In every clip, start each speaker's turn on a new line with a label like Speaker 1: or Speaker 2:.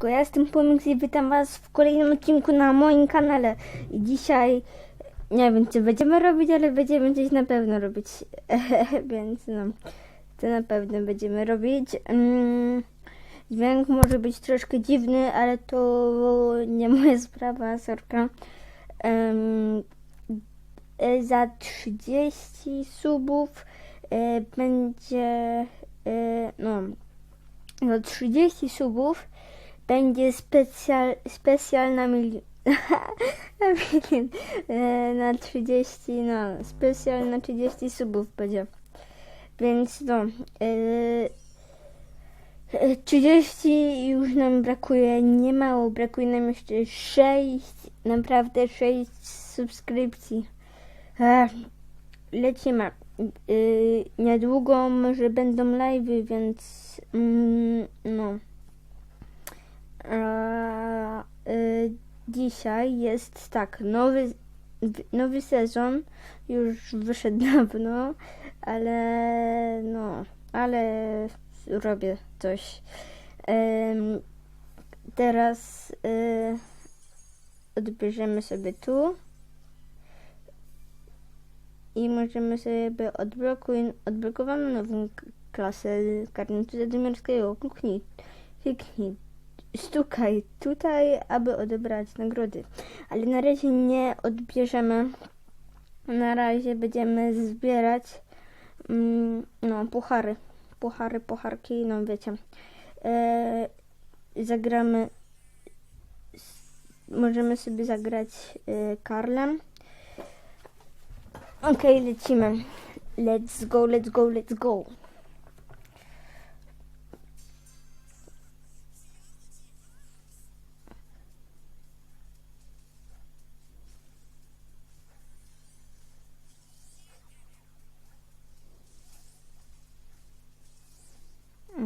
Speaker 1: Siemaneczko, ja jestem Pomix i witam was w kolejnym odcinku na moim kanale. I dzisiaj, nie wiem co będziemy robić, ale będziemy coś na pewno robić. Więc no, to na pewno będziemy robić. Mm, dźwięk może być troszkę dziwny, ale to nie moja sprawa, sorka. E, za 30 subów e, będzie, e, no, za 30 subów będzie specjal, specjal na milion. E, na 30, no, specjal na 30 subów będzie. Więc no, e, e, 30 już nam brakuje, nie mało, brakuje nam jeszcze 6, naprawdę 6 subskrypcji. E, lecimy. Y, niedługo może będą live'y, więc mm, no. A, y, dzisiaj jest tak, nowy, nowy sezon już wyszedł dawno, ale no, ale robię coś. Teraz y, odbierzemy sobie tu i możemy sobie odblokuj, odblokowano nową klasę karnicy zadymiarskiego. Kliknij, kliknij, stukaj tutaj, aby odebrać nagrody. Ale na razie nie odbierzemy. Na razie będziemy zbierać mm, no, puchary. Puchary, pucharki, no wiecie. E, zagramy. Możemy sobie zagrać e, Karlem. Okej, lecimy. Let's go, let's go, let's go.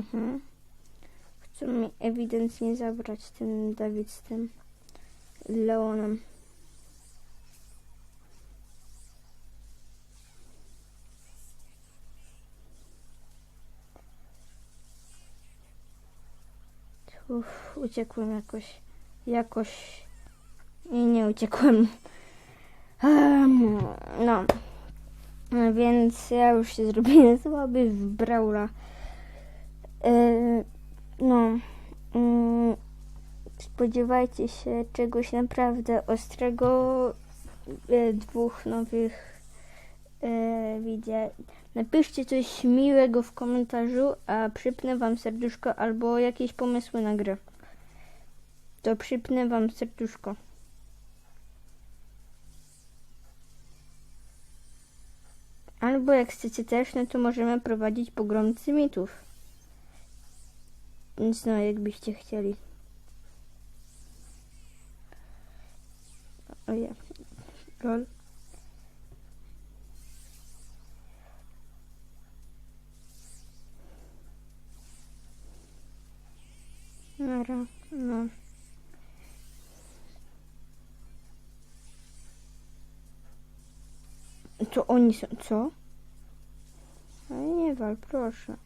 Speaker 1: Mhm. Chcą mi ewidentnie zabrać ten Dawid z tym Leonem. Uff, uciekłem jakoś. Jakoś. Nie, nie uciekłem. Em, no. Więc ja już się zrobiłem słaby w Brawla. E, no. Mm, spodziewajcie się czegoś naprawdę ostrego. E, dwóch nowych e, widzę. Napiszcie coś miłego w komentarzu, a przypnę wam serduszko albo jakieś pomysły na grę. To przypnę wam serduszko. Albo jak chcecie też, no to możemy prowadzić pogromcy mitów. Więc no, jakbyście chcieli. Ojej. Lol. Nara, no. To oni są, co? Ale nie wal, proszę.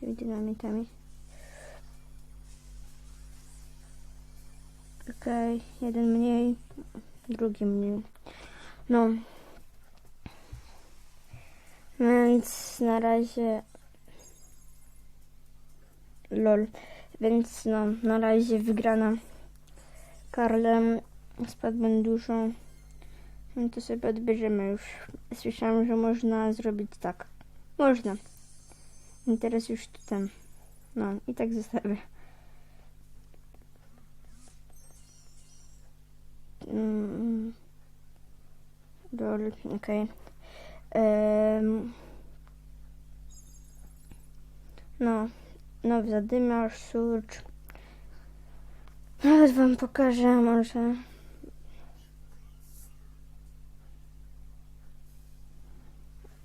Speaker 1: Tymi dynamitami. Okej, jeden mniej, drugi mniej. No. Więc na razie... Lol. Więc no, na razie wygrana Karlem Padman duszą. No to sobie odbierzemy już. Słyszałam, że można zrobić tak. Można. I teraz już ten. No i tak zostawię. Lol, okej. Em. No, nowy zadymiarz, surcz. Nawet wam pokażę może.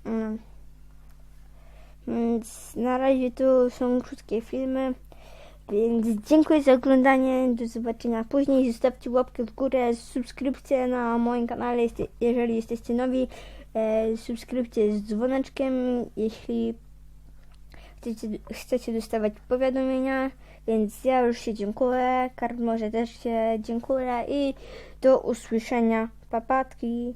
Speaker 1: No. Więc na razie to są krótkie filmy. Więc dziękuję za oglądanie. Do zobaczenia później. Zostawcie łapkę w górę, subskrypcję na moim kanale, jeżeli jesteście nowi. E, subskrypcję z dzwoneczkiem, jeśli chcecie, chcecie dostawać powiadomienia. Więc ja już się dziękuję, Karl może też się dziękuję i do usłyszenia. Papatki.